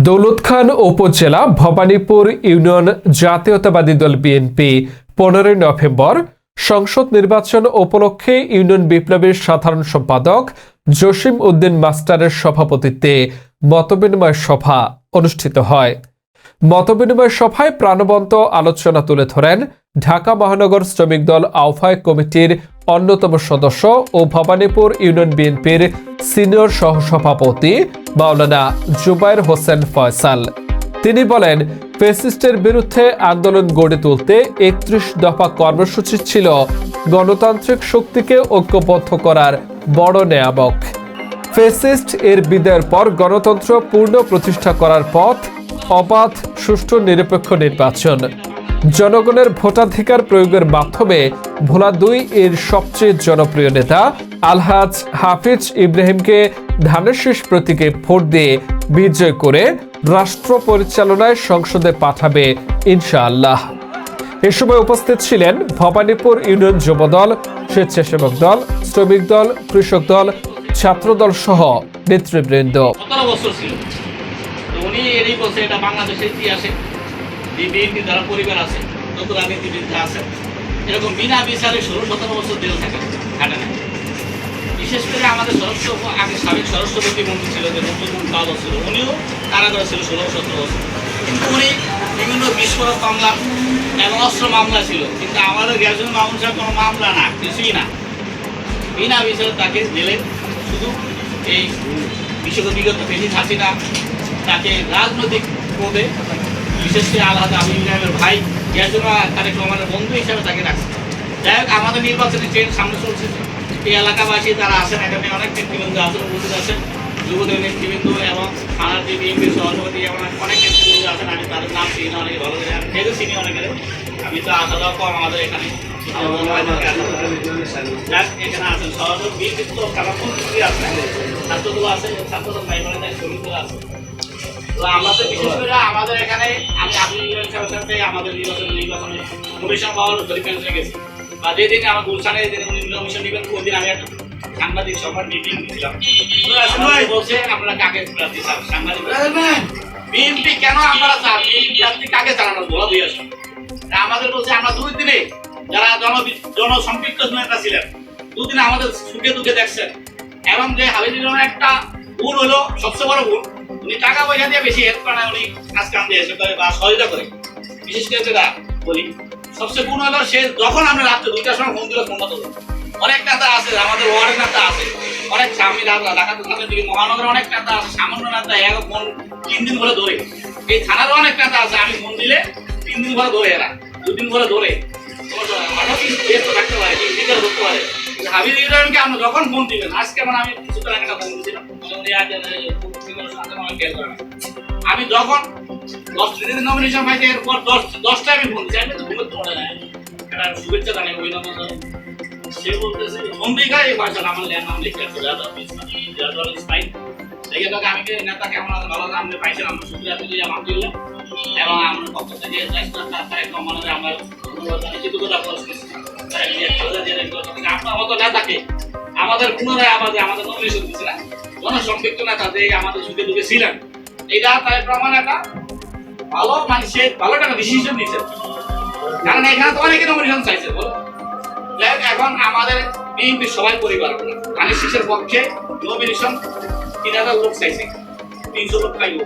দৌলত খান উপজেলা ভবানীপুর ইউনিয়ন জাতীয়তাবাদী দল বিএনপি পনেরোই নভেম্বর সংসদ নির্বাচন উপলক্ষে ইউনিয়ন বিপ্লবীর সাধারণ সম্পাদক জসিম উদ্দিন মাস্টারের সভাপতিত্বে মতবিনিময় সভা অনুষ্ঠিত হয়। মতবিনিময় সভায় প্রাণবন্ত আলোচনা তুলে ধরেন ঢাকা মহানগর শ্রমিক দল আহ্বায়ক কমিটির অন্যতম সদস্য ও ভবানীপুর ইউনিয়ন বিএনপির সিনিয়র সহসভাপতি মাওলানা জুবাইর হোসেন ফয়সাল। তিনি বলেন ফেসিস্টের বিরুদ্ধে আন্দোলন গড়ে তুলতে একত্রিশ দফা কর্মসূচি ছিল গণতান্ত্রিক শক্তিকে ঐক্যবদ্ধ করার বড় নেয়ামক। ফেসিস্ট এর বিদায়ের পর গণতন্ত্র পূর্ণ প্রতিষ্ঠা করার পথ অবাধ, সুষ্ঠু, নিরপেক্ষ নির্বাচন। জনগণের ভোটাধিকার প্রয়োগের মাধ্যমে ভোলা দুই এর সবচেয়ে জনপ্রিয় নেতা আলহাজ হাফিজ ইব্রাহিমকে ধানের শীষ প্রতীকে ভোট দিয়ে বিজয় করে রাষ্ট্র পরিচালনায় সংসদে পাঠাবে ইনশাআল্লাহ। এ সময় উপস্থিত ছিলেন ভবানীপুর ইউনিয়ন যুবদল, স্বেচ্ছাসেবক দল, শ্রমিক দল, কৃষক দল ছাত্রদল সহ নেতৃবৃন্দ। এরকম বিনা বিচারে ষোলো সতেরো বছর জেল থাকে না বিশেষ করে আমাদের স্বরাষ্ট্র আগে সাবেক স্বরাষ্ট্র প্রতিমন্ত্রী ছিল, যে নজরুল কালো ছিল, উনিও কারাগারে ছিল, ষোলো সতেরো বছর। কিন্তু উনি বিভিন্ন বিস্ফোরক মামলা এবং অস্ত্র মামলা ছিল। কিন্তু আমাদের গ্যাসুল মামুন সাহেব কোনো মামলা না, কিছুই না। বিনা বিচারে তাকে জেলে শুধু এই বিশেষ বিগত বেশি হাসিনা তাকে রাজনৈতিক পদে, বিশেষ করে আলহাজ আবুল ইসলামের ভাই ইয়াজুল তারেক রহমানের বন্ধু হিসাবে তাকে রাখছে যাই হোক, আমাদের নির্বাচনী ট্রেন সামনে চলছে। এই এলাকাবাসী যারা আছেন এখানে অনেক নেতৃবৃন্দ আছেন, উপস্থিত আছেন। যুবদল নেতৃবৃন্দ এবং থানার যে বিএনপি সভাপতি এবং অনেক নেতৃবৃন্দ আছেন, আমি তাদের নাম চিনি অনেকে ভালো করে আমি যেহেতু চিনি অনেকের, আমি তো আসা যাওয়া কম আমাদের এখানে। আছে আছে আমাদের এখানে আমাদের নির্বাচন কমিশন পাওয়ার গেছি। বা যেদিন আমার গুলশানে, যেদিন কমিশন নেবেন ওই দিন আমি একটা সাংবাদিক সভার মিটিং দিয়েছিলাম বলছে আমরা কাকে সাংবাদিক বিএনপি কেন আমরা চান বিএনপি প্রার্থী কাকে চালানো? বলা দিয়ে আসুন আমাদের বলছে আমরা দুই দিনে যারা জন জনসম্পৃক্ত নেতা ছিলেন দুদিনে আমাদের সুখে দুঃখে দেখছেন। এবং যে হাবিবুর একটা গুণ হলো সবচেয়ে বড় গুণ উনি টাকা পয়সা দিয়ে বেশি হেল্প করে উনি কাজ কাম দিয়ে করে বা সহযোগিতা করে। বিশেষ করে যেটা বলি সবচেয়ে গুণ হলো সে যখন আমরা রাত্রে দুইটার সময় ফোন দিলে তুলো অনেক নেতা আছে, আমাদের ওয়ার্ডের নেতা আছে, অনেক স্বামী ঢাকা ঢাকা দিকে মহানগরের অনেক নেতা আছে, সামান্য নেতা, এক তিন দিন ধরে ধরে। এই থানারও অনেক নেতা আছে, আমি ফোন দিলে তিন দিন ধরে ধরে এরা দুদিন ধরে ধরে। থাকতে পারে পারে। যখন আজকে আমি করে যখন দশ দিন নমিনেশন পাইতে এরপর দশ, দশটায় আমি ফোন দিচ্ছি আমি শুভেচ্ছা জানাই অভিনন্দন। সে বলতেছে দিয়ে এই আমার নাম লিখে আছে দেখে তোকে আমি নেতা, কেমন আছে? ভালো সুবিধা এবং পক্ষ থেকে রহমানের আমরা আপনার মতো নেতাকে আমাদের পুনরায় আমাদের আমাদের নমিনেশন দিচ্ছে না? জনসম্পৃক্ত নেতা, যে আমাদের সুখে দুঃখে ছিলেন। এটা তারেক রহমান একটা ভালো মানুষের, ভালো টাকা ডিসিশন নিচ্ছে কারণ এখানে তো অনেকে নমিনেশন চাইছে, বলো। যাই এখন আমাদের বিএনপি সবাই পরিবার ধানের শীষের পক্ষে নমিনেশন তিন হাজার লোক চাইছে। তিনশো লোক পাইব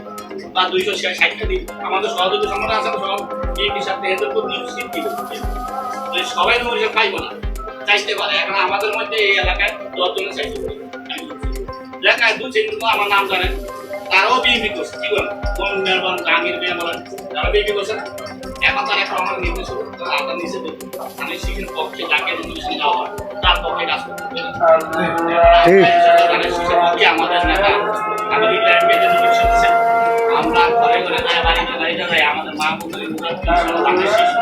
বা দুইশো ষাটটা দিন। আমাদের সহযোগী সংগঠন আছে সব বিএনপির সাথে এদের সবাই নমিনেশন পাইব না, চাইতে পারে এখন আমাদের মধ্যে এই এলাকায় দশজনে চাইতে পারে। এলাকায় দু তিনজন আমার নাম জানেন। তারাও বিএনপি করছে, কি বলেন? কোন মেয়র বলেন, জাহাঙ্গীর মেয়র বলেন তারা বিএনপি করছে না? এখন তারা একটা আমার নিচে দেবো আমি পক্ষে যাকে নমিনেশন দেওয়া তার পক্ষে কাজ করতে পক্ষে আমাদের নেতা আমি রিটায়ার পেতে দিচ্ছেন আমরা ঘরে ঘরে যায় বাড়িতে বাড়িতে যাই আমাদের মা বোনের আমাদের শিশু